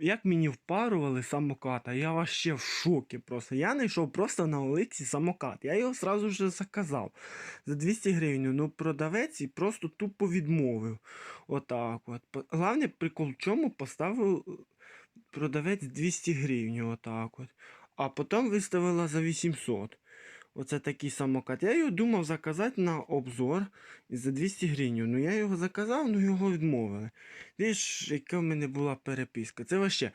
як мені впарували самоката, я вообще в шокі просто. Я знайшов просто на Олексі самокат. Я його сразу же заказав за 200 гривень. Ну продавець і просто тупо відмовив. Отак от. Головне прикол чому поставив е, продавець 200 гривень. Отак от. А потім виставила за 800. Оце такий самокат. Я його думав заказати на обзор за 200 гривень. Ну я його заказав, ну його відмовили. Видиш, яка в мене була переписка. Це.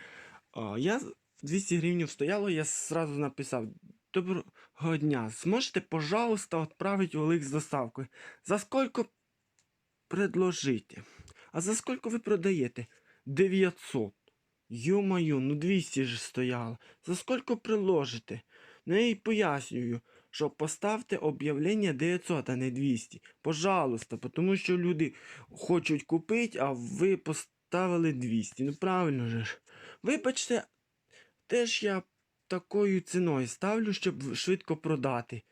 А, я 200 гривень стояло, я сразу написав. Доброго дня. Зможете, пожалуйста, відправити Олег з доставкою. За скільки предложите? А за скільки ви продаєте? 900. Ё-моё, ну 200 ж стояло. За скільки приложите? Ну я їй пояснюю, що поставте об'явлення 900, а не 200. Пожалуйста, тому що люди хочуть купити, а ви поставили 200. Ну правильно же ж. Вибачте, теж я такою ціною ставлю, щоб швидко продати.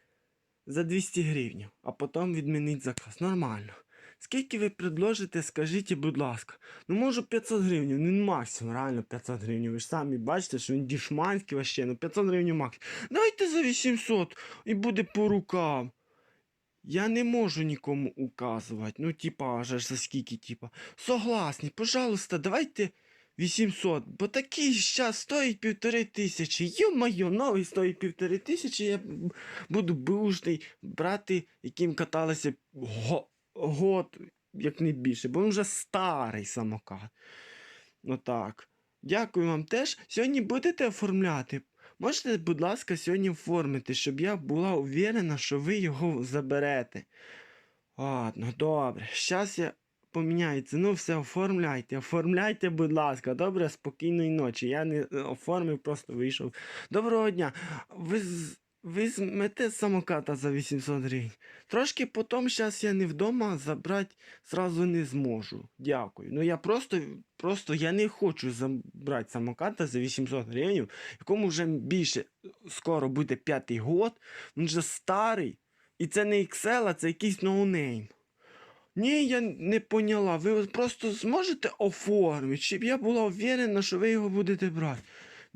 За 200 гривень, а потім відмінити заказ. Нормально. Скільки ви предложите, скажіть, будь ласка. Ну можу 500 гривень, ну максимум, реально 500 гривень. Ви ж самі бачите, що він дішманський вообще, ну 500 гривень максимум. Дайте за 800 і буде по рукам. Я не можу нікому указувати. Ну, типа, аж за скільки, типа. Согласні, пожалуйста, давайте 800. Бо такий зараз стоїть півтори тисячі. Йо-моє, новий стоїть півтори тисячі. Я буду бушний брати, яким каталися го- год, як не більше, бо він вже старий самокат. Отак. Дякую вам теж. Сьогодні будете оформляти. Можете, будь ласка, сьогодні оформити, щоб я була уверена, що ви його заберете. Ладно, добре. Щас я поміняю ціну, все оформляйте. Оформляйте, будь ласка, добре, спокійної ночі. Я не оформив, просто вийшов. Доброго дня. Ви, змете самоката за 800 гривень. Трошки потім, зараз я не вдома, забрати зразу не зможу. Дякую. Ну я просто, просто я не хочу забрати самоката за 800 гривень, якому вже більше скоро буде п'ятий год, він вже старий. І це не XL, а це якийсь ноунейм. Ні, я не поняла. Ви просто зможете оформити, щоб я була уверена, що ви його будете брати.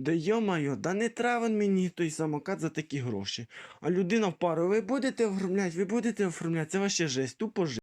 Да йо-моє, да не травен мені той самокат за такі гроші. А людина в пару, ви будете оформляти, ви будете оформляти, це ваша жесть, тупо жесть.